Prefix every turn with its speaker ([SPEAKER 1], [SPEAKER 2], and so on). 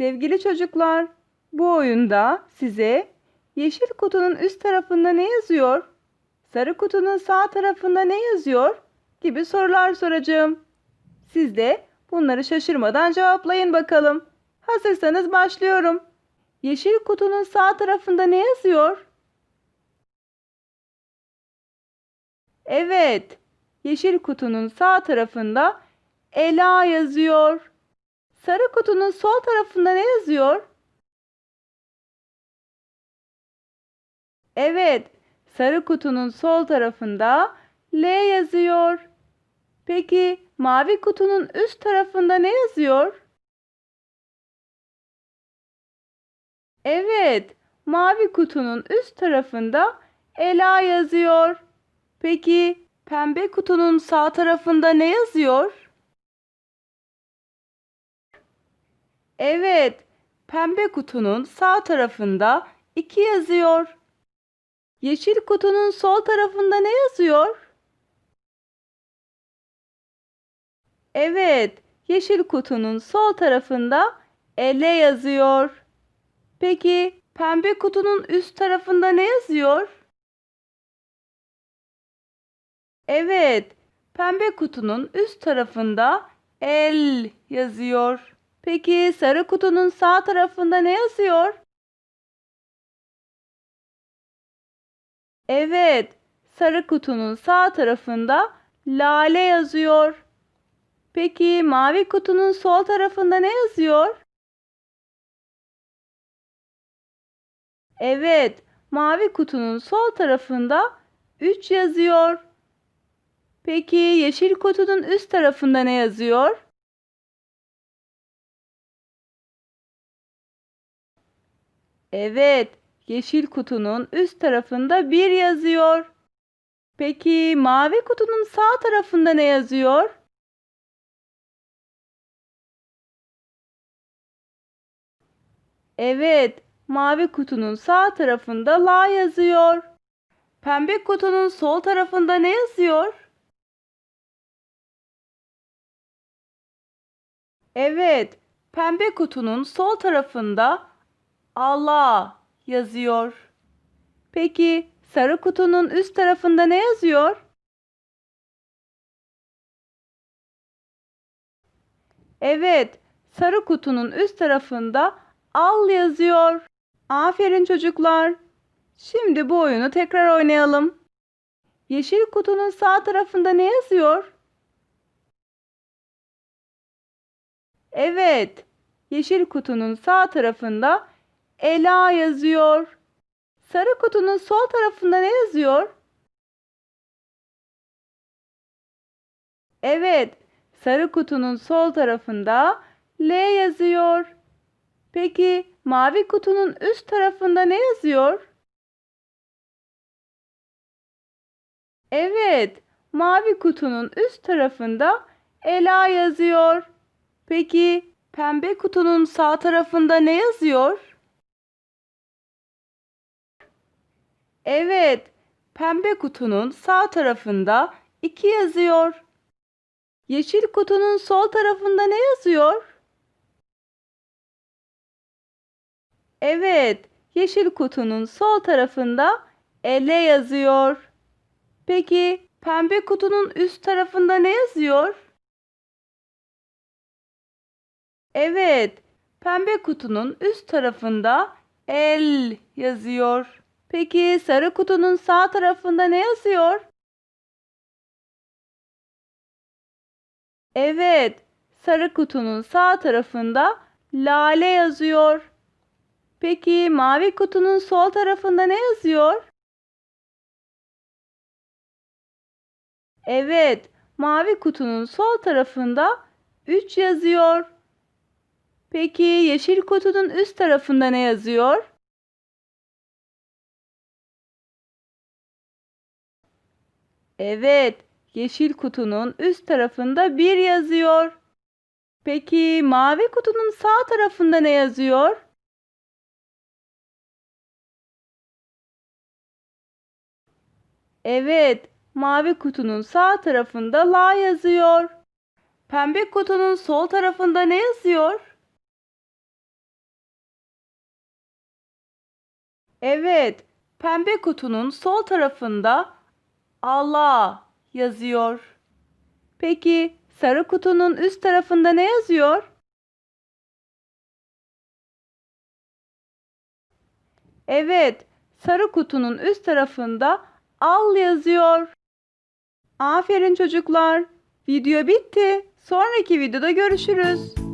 [SPEAKER 1] Sevgili çocuklar, bu oyunda size yeşil kutunun üst tarafında ne yazıyor, sarı kutunun sağ tarafında ne yazıyor gibi sorular soracağım. Siz de bunları şaşırmadan cevaplayın bakalım. Hazırsanız başlıyorum. Yeşil kutunun sağ tarafında ne yazıyor? Evet, yeşil kutunun sağ tarafında Ela yazıyor. Sarı kutunun sol tarafında ne yazıyor? Evet, sarı kutunun sol tarafında L yazıyor. Peki mavi kutunun üst tarafında ne yazıyor? Evet, mavi kutunun üst tarafında Ela yazıyor. Peki pembe kutunun sağ tarafında ne yazıyor? Evet, pembe kutunun sağ tarafında 2 yazıyor. Yeşil kutunun sol tarafında ne yazıyor? Evet, yeşil kutunun sol tarafında ele yazıyor. Peki pembe kutunun üst tarafında ne yazıyor? Evet, pembe kutunun üst tarafında el yazıyor. Peki sarı kutunun sağ tarafında ne yazıyor? Evet, sarı kutunun sağ tarafında lale yazıyor. Peki mavi kutunun sol tarafında ne yazıyor? Evet, mavi kutunun sol tarafında 3 yazıyor. Peki yeşil kutunun üst tarafında ne yazıyor? Evet, yeşil kutunun üst tarafında 1 yazıyor. Peki mavi kutunun sağ tarafında ne yazıyor? Evet, mavi kutunun sağ tarafında la yazıyor. Pembe kutunun sol tarafında ne yazıyor? Evet, pembe kutunun sol tarafında Allah yazıyor. Peki sarı kutunun üst tarafında ne yazıyor? Evet, sarı kutunun üst tarafında al yazıyor. Aferin çocuklar. Şimdi bu oyunu tekrar oynayalım. Yeşil kutunun sağ tarafında ne yazıyor? Evet, yeşil kutunun sağ tarafında Ela yazıyor. Sarı kutunun sol tarafında ne yazıyor? Evet, sarı kutunun sol tarafında L yazıyor. Peki mavi kutunun üst tarafında ne yazıyor? Evet, mavi kutunun üst tarafında Ela yazıyor. Peki pembe kutunun sağ tarafında ne yazıyor? Evet, pembe kutunun sağ tarafında 2 yazıyor. Yeşil kutunun sol tarafında ne yazıyor? Evet, yeşil kutunun sol tarafında ele yazıyor. Peki pembe kutunun üst tarafında ne yazıyor? Evet, pembe kutunun üst tarafında el yazıyor. Peki sarı kutunun sağ tarafında ne yazıyor? Evet, sarı kutunun sağ tarafında lale yazıyor. Peki mavi kutunun sol tarafında ne yazıyor? Evet, mavi kutunun sol tarafında 3 yazıyor. Peki yeşil kutunun üst tarafında ne yazıyor? Evet, yeşil kutunun üst tarafında 1 yazıyor. Peki mavi kutunun sağ tarafında ne yazıyor? Evet, mavi kutunun sağ tarafında la yazıyor. Pembe kutunun sol tarafında ne yazıyor? Evet, pembe kutunun sol tarafında Allah yazıyor. Peki sarı kutunun üst tarafında ne yazıyor? Evet, sarı kutunun üst tarafında al yazıyor. Aferin çocuklar. Video bitti. Sonraki videoda görüşürüz.